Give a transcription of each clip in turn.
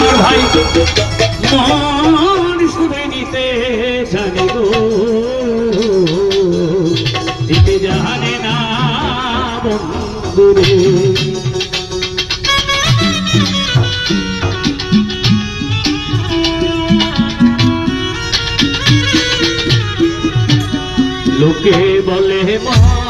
আমার ভাই। মন শুনে নিতে জানে গো। দিতে জানে না বন্ধুরে। লোকে বলে মা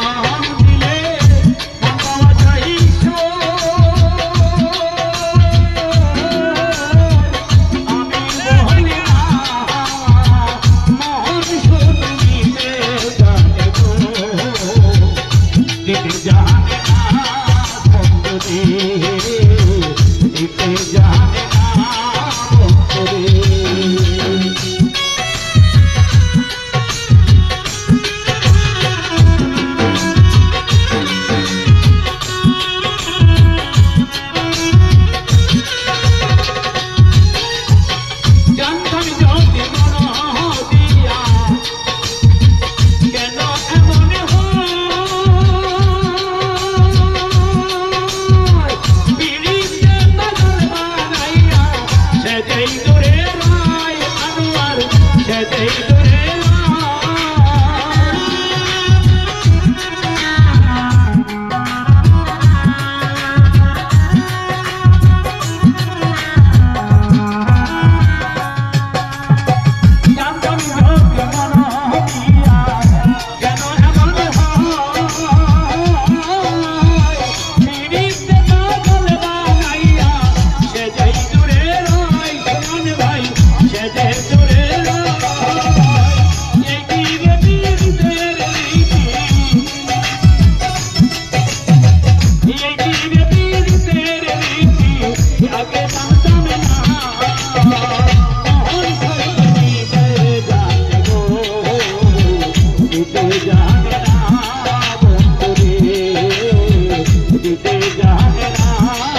रे கதை